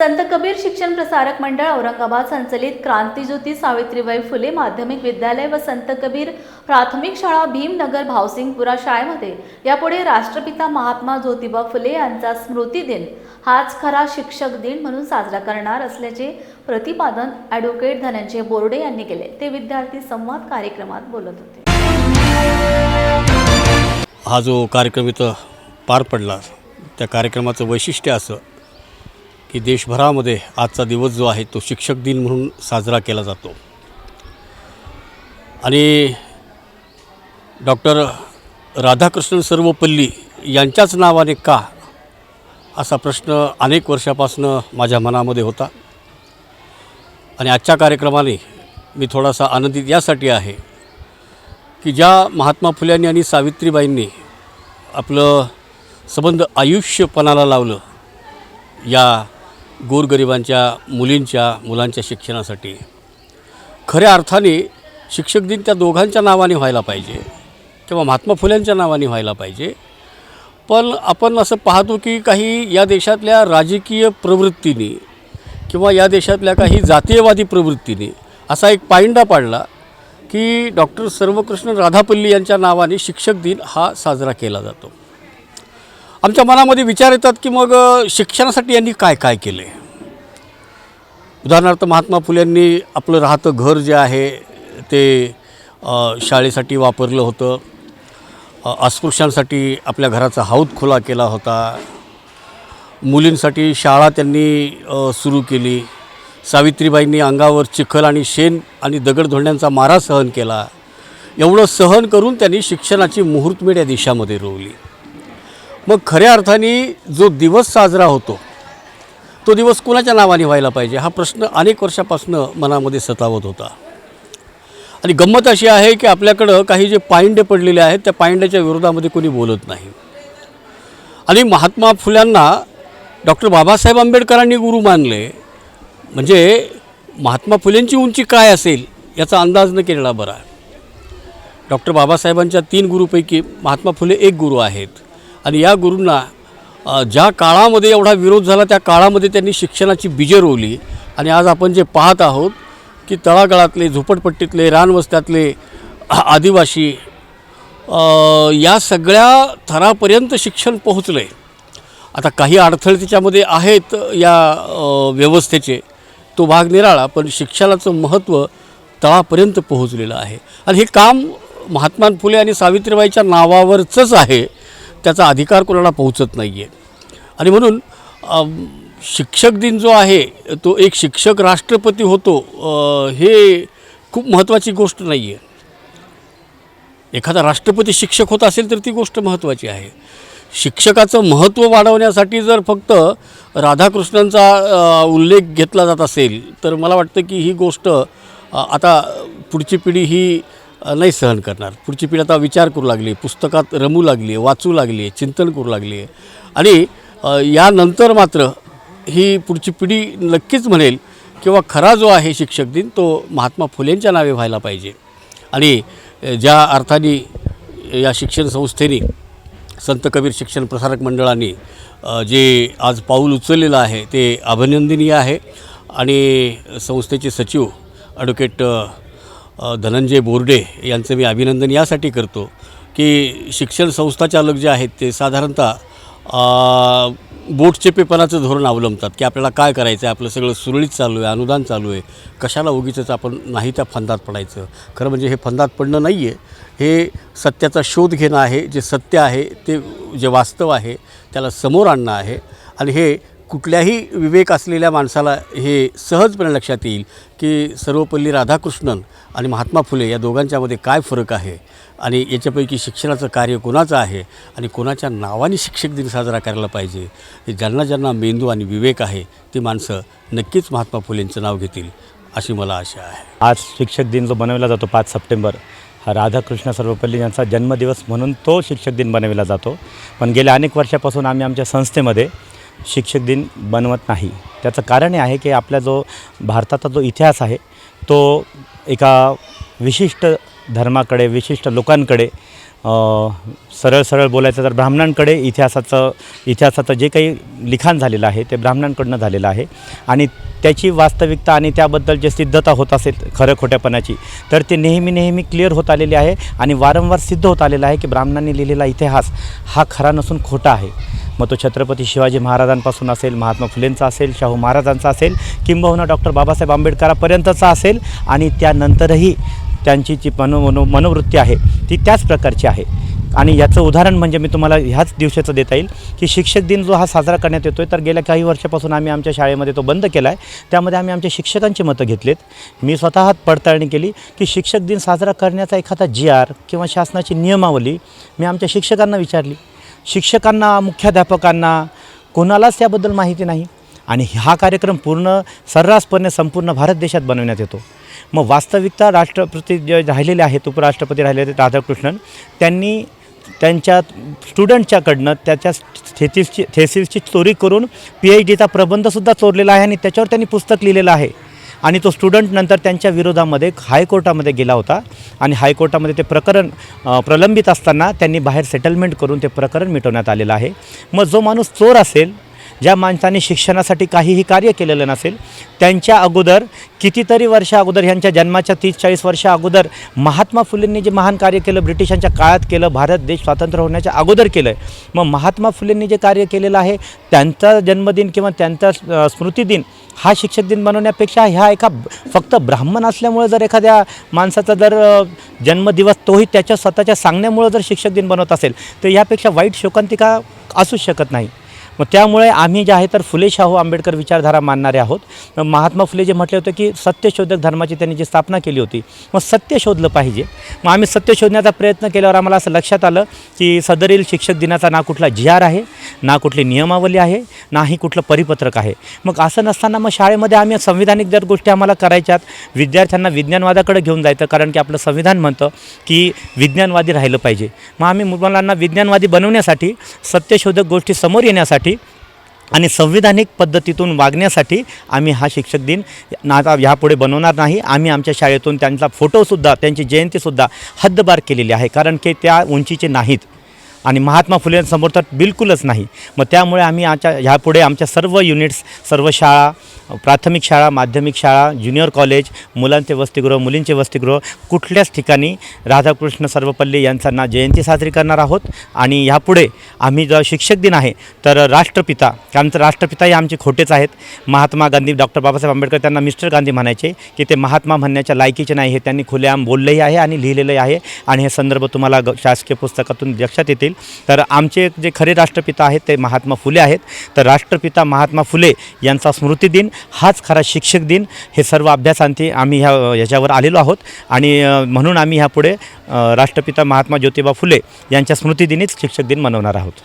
संत कबीर शिक्षण प्रसारक मंडळ औरंगाबाद संचलित क्रांतीज्योती सावित्रीबाई फुले माध्यमिक विद्यालय व संत कबीर प्राथमिक शाळा भीमनगर भावसिंगपुरा शाळेमध्ये. यापुढे राष्ट्रपिता महात्मा ज्योतिबा फुले यांचा स्मृती दिन. हाच खरा शिक्षक दिन म्हणून साजरा करणार असल्याचे प्रतिपादन ॲडव्होकेट धनंजय बोर्डे यांनी केले. ते विद्यार्थी संवाद कार्यक्रमात बोलत होते. हा जो कार्यक्रम इथं पार पडला त्या कार्यक्रमाचं वैशिष्ट्य असं की देशभरामध्ये आजचा दिवस जो आहे तो शिक्षक दिन म्हणून साजरा केला जातो. आणि डॉक्टर राधाकृष्णन सर्वपल्ली यांच्याच नावाने का असा प्रश्न अनेक वर्षापासून माझ्या मनामध्ये होता. आणि आजच्या कार्यक्रमाने मी थोडासा आनंदित यासाठी आहे की ज्या महात्मा फुल्यांनी आणि सावित्रीबाईंनी आपलं संबंध आयुष्यपणाला लावलं या गोरगरिबांच्या मुलींच्या मुलांच्या शिक्षणासाठी. खऱ्या अर्थाने शिक्षक दिन त्या दोघांच्या नावाने व्हायला पाहिजे किंवा महात्मा फुल्यांच्या नावाने व्हायला पाहिजे. पण आपण असं पाहतो की काही या देशातल्या राजकीय प्रवृत्तीने किंवा या देशातल्या काही जातीयवादी प्रवृत्तीने असा एक पायंडा पाडला की डॉक्टर सर्वकृष्ण राधापल्ली यांच्या नावाने शिक्षक दिन हा साजरा केला जातो. आमच्या मनामध्ये विचार येतात की मग शिक्षणासाठी यांनी काय काय केले? उदाहरणार्थ महात्मा फुल्यांनी आपलं राहतं घर जे आहे ते शाळेसाठी वापरलं होतं. अस्पृश्यांसाठी आपल्या घराचा हौद खुला केला होता. मुलींसाठी शाळा त्यांनी सुरू केली. सावित्रीबाईंनी अंगावर चिखल आणि शेण आणि दगडधोंड्यांचा मारा सहन केला. एवढं सहन करून त्यांनी शिक्षणाची मुहूर्तमेढ या देशामध्ये रोवली. मग खऱ्या अर्थाने जो दिवस साजरा होतो तो दिवस कोणाच्या नावाने व्हायला पाहिजे हा प्रश्न अनेक वर्षापासून मनामध्ये सतावत होता. आणि गंमत अशी आहे की आपल्याकडं काही जे पायंडे पडलेले आहेत त्या पायंड्याच्या विरोधामध्ये कोणी बोलत नाही. आणि महात्मा फुल्यांना डॉक्टर बाबासाहेब आंबेडकरांनी गुरु मानले. म्हणजे महात्मा फुलेंची उंची काय असेल याचा अंदाज न केलेला बरा. डॉक्टर बाबासाहेबांच्या तीन गुरुपैकी महात्मा फुले एक गुरु आहेत. आणि या गुरूंना ज्या काळामध्ये एवढा विरोध झाला त्या काळामध्ये त्यांनी शिक्षणाची बीजे रोवली. आणि आज आपण जे पाहत आहोत की तळागाळातले झोपडपट्टीतले रानवस्त्यातले आदिवासी या सगळ्या थरापर्यंत शिक्षण पोहोचलं आहे आता काही अडथळे त्याच्यामध्ये आहेत या व्यवस्थेचे. तो भाग निराळा पण शिक्षणाचं महत्त्व तळापर्यंत पोहोचलेलं आहे. आणि हे काम महात्मा फुले आणि सावित्रीबाईच्या नावावरचंच आहे. त्याचा अधिकार कोणाला पोहोचत नाही आहे आणि म्हणून शिक्षक दिन जो आहे तो एक शिक्षक राष्ट्रपती होतो हे खूप महत्त्वाची गोष्ट नाही आहे एखादा राष्ट्रपती शिक्षक होत असेल तर ती गोष्ट महत्त्वाची आहे. शिक्षकाचं महत्त्व वाढवण्यासाठी जर फक्त राधाकृष्णांचा उल्लेख घेतला जात असेल तर मला वाटतं की ही गोष्ट आता पुढची पिढी ही नाही सहन करणार. पुढची पिढी आता विचार करू लागली पुस्तकात रमू लागली आहे वाचू लागली आहे चिंतन करू लागली. आहे आणि यानंतर मात्र ही पुढची पिढी नक्कीच म्हणेल किंवा खरा जो आहे शिक्षक दिन तो महात्मा फुलेंच्या नावे व्हायला पाहिजे. आणि ज्या अर्थाने या शिक्षण संस्थेने संत कबीर शिक्षण प्रसारक मंडळाने जे आज पाऊल उचललेलं आहे ते अभिनंदनीय आहे. आणि संस्थेचे सचिव ॲडव्होकेट धनंजय बोर्डे यांचं मी अभिनंदन यासाठी करतो की शिक्षण संस्थाचालक जे आहेत ते साधारणतः अ, बोटचे पेपराचं धोरण अवलंबतात की आपल्याला काय करायचं आहे आपलं सगळं सुरळीत चालू आहे अनुदान चालू आहे कशाला उगीच आपण नाही त्या फंदात पडायचं. खरं म्हणजे हे फंदात पडणं नाही आहे हे सत्याचा शोध घेणं आहे जे सत्य आहे ते जे वास्तव आहे त्याला समोर आणणं आहे. आणि हे कुठल्याही विवेक असलेल्या माणसाला हे सहजपणे लक्षात येईल की सर्वपल्ली राधाकृष्णन आणि महात्मा फुले या दोघांच्यामध्ये काय फरक आहे आणि याच्यापैकी शिक्षणाचं कार्य कोणाचं आहे आणि कोणाच्या नावाने शिक्षक दिन साजरा करायला पाहिजे हे ज्यांना ज्यांना मेंदू आणि विवेक आहे ती माणसं नक्कीच महात्मा फुलेंचं नाव घेतील अशी मला आशा आहे. आज शिक्षक दिन जो बनवला जातो पाच सप्टेंबर हा राधाकृष्ण सर्वपल्ली यांचा जन्मदिवस म्हणून तो शिक्षक दिन बनवला जातो. पण गेल्या अनेक वर्षापासून आम्ही आमच्या संस्थेमध्ये शिक्षक दिन बनवत नाही. त्याचं कारण हे आहे की आपला जो भारताचा जो इतिहास आहे तो एका विशिष्ट धर्माकडे विशिष्ट लोकांकडे सरळ सरळ बोलायचं तर ब्राह्मणांकडे इतिहासाचं इतिहासाचं जे काही लिखाण झालेलं आहे ते ब्राह्मणांकडनं झालेलं आहे. आणि त्याची वास्तविकता आणि त्याबद्दल जे सिद्धता होत असेल खरं खोट्यापणाची तर ते नेहमी नेहमी क्लिअर होत आलेली आहे. आणि वारंवार सिद्ध होत आलेलं आहे की ब्राह्मणांनी लिहिलेला इतिहास हा खरा नसून खोटा आहे. मग तो छत्रपती शिवाजी महाराजांपासून असेल महात्मा फुलेंचा असेल शाहू महाराजांचा असेल किंबहुना डॉक्टर बाबासाहेब आंबेडकरापर्यंतचा असेल आणि त्यानंतरही त्यांची जी मनो मनो मनोवृत्ती आहे ती त्याच प्रकारची आहे. आणि याचं उदाहरण म्हणजे मी तुम्हाला ह्याच दिवसाचं देता येईल की शिक्षक दिन जो हा साजरा करण्यात येतो आहे तर गेल्या काही वर्षापासून आम्ही आमच्या शाळेमध्ये तो बंद केला आहे त्यामध्ये आम्ही आमच्या शिक्षकांची मतं घेतलीत. मी स्वतः पडताळणी केली की शिक्षक दिन साजरा करण्याचा एखादा जी आर किंवा शासनाची नियमावली मी आमच्या शिक्षकांना विचारली. शिक्षकांना मुख्याध्यापकांना कोणालाच त्याबद्दल माहिती नाही. आणि हा कार्यक्रम पूर्ण सर्रासपणे संपूर्ण भारत देशात बनवण्यात येतो. मग वास्तविकता राष्ट्रपती जे राहिलेले आहेत उपराष्ट्रपती राहिलेले राधाकृष्णन त्यांनी त्यांच्या स्टुडंटच्याकडनं त्याच्या थेसिसची थेसिसची चोरी करून पी एच डीचा प्रबंधसुद्धा चोरलेला आहे आणि त्याच्यावर त्यांनी पुस्तक लिहिलेलं आहे. आणि तो स्टुडंट नंतर त्यांच्या विरोधामध्ये हायकोर्टामध्ये गेला होता. आणि हायकोर्टामध्ये ते प्रकरण प्रलंबित असताना त्यांनी बाहेर सेटलमेंट करून ते प्रकरण मिटवण्यात आलेलं आहे. मग जो माणूस चोर असेल ज्या माणसाने शिक्षणासाठी काहीही कार्य केलेलं नसेल त्यांच्या अगोदर कितीतरी वर्ष अगोदर ह्यांच्या जन्माच्या तीस चाळीस वर्षा अगोदर महात्मा फुलेंनी जे महान कार्य केलं ब्रिटिशांच्या काळात केलं भारत देश स्वातंत्र्य होण्याच्या अगोदर केलं आहे मग महात्मा फुलेंनी जे कार्य केलेलं आहे त्यांचा जन्मदिन किंवा त्यांचा स्मृतिदिन हा शिक्षक दिन बनवण्यापेक्षा ह्या एका फक्त ब्राह्मण असल्यामुळे जर एखाद्या माणसाचा जर जन्मदिवस तोही त्याच्या स्वतःच्या सांगण्यामुळं जर शिक्षक दिन बनवत असेल तर यापेक्षा वाईट शोकांतिका असूच शकत नाही. मग त्यामुळे आम्ही जे आहे तर फुले शाहू आंबेडकर विचारधारा मानणारे आहोत. महात्मा फुले जे म्हटले होते की सत्यशोधक धर्माची त्यांनी जी स्थापना केली होती मग सत्य शोधलं पाहिजे. मग आम्ही सत्य शोधण्याचा प्रयत्न केल्यावर आम्हाला असं लक्षात आलं की सदरील शिक्षक दिनाचा ना कुठला जी आर आहे. ना कुठली नियमावली आहे नाही कुठलं परिपत्रक आहे. मग असं नसताना मग शाळेमध्ये आम्ही संविधानिक जर गोष्टी आम्हाला करायच्यात विद्यार्थ्यांना विज्ञानवादाकडे घेऊन जायचं कारण की आपलं संविधान म्हणतं की विज्ञानवादी राहिलं पाहिजे. मग आम्ही मुलांना विज्ञानवादी बनवण्यासाठी सत्यशोधक गोष्टी समोर येण्यासाठी आणि संविधानिक पद्धतीतून वागण्यासाठी आम्ही हा शिक्षक दिन ना आता ह्यापुढे बनवणार नाही. आम्ही आमच्या शाळेतून त्यांचा फोटोसुद्धा त्यांची जयंतीसुद्धा हद्दबार केलेली आहे कारण की त्या उंचीचे नाहीत. आणि महात्मा फुलेंसमोर तर बिलकुलच नाही. मग त्यामुळे आम्ही आमच्या ह्यापुढे आमच्या सर्व युनिट्स सर्व शाळा प्राथमिक शाळा माध्यमिक शाळा ज्युनियर कॉलेज मुलांचे वसतिगृह मुलींचे वसतिगृह कुठल्याच ठिकाणी राधाकृष्ण सर्वपल्ली यांचा ना जयंती साजरी करणार आहोत. आणि ह्यापुढे आम्ही जर शिक्षक दिन आहे तर राष्ट्रपिता कारण राष्ट्रपिता हे आमचे खोटेच आहेत. महात्मा गांधी डॉक्टर बाबासाहेब आंबेडकर त्यांना मिस्टर गांधी म्हणायचे की ते महात्मा म्हणण्याच्या लायकीचे नाही हे त्यांनी खुलेआम बोललंही आहे आणि लिहिलेलंही आहे. आणि हे संदर्भ तुम्हाला ग शासकीय पुस्तकातून लक्षात असतील. तर आमचे जे खरे राष्ट्रपिता आहेत ते महात्मा फुले आहेत. तर राष्ट्रपिता महात्मा फुले यांचा स्मृती दिन हाच खरा शिक्षक दिन हे सर्व अभ्यासांती आम्ही ह्या ह्याच्यावर आलेलो आहोत. आणि म्हणून आम्ही ह्यापुढे राष्ट्रपिता महात्मा ज्योतिबा फुले यांच्या स्मृतिदिनीच शिक्षक दिन मनवणार आहोत.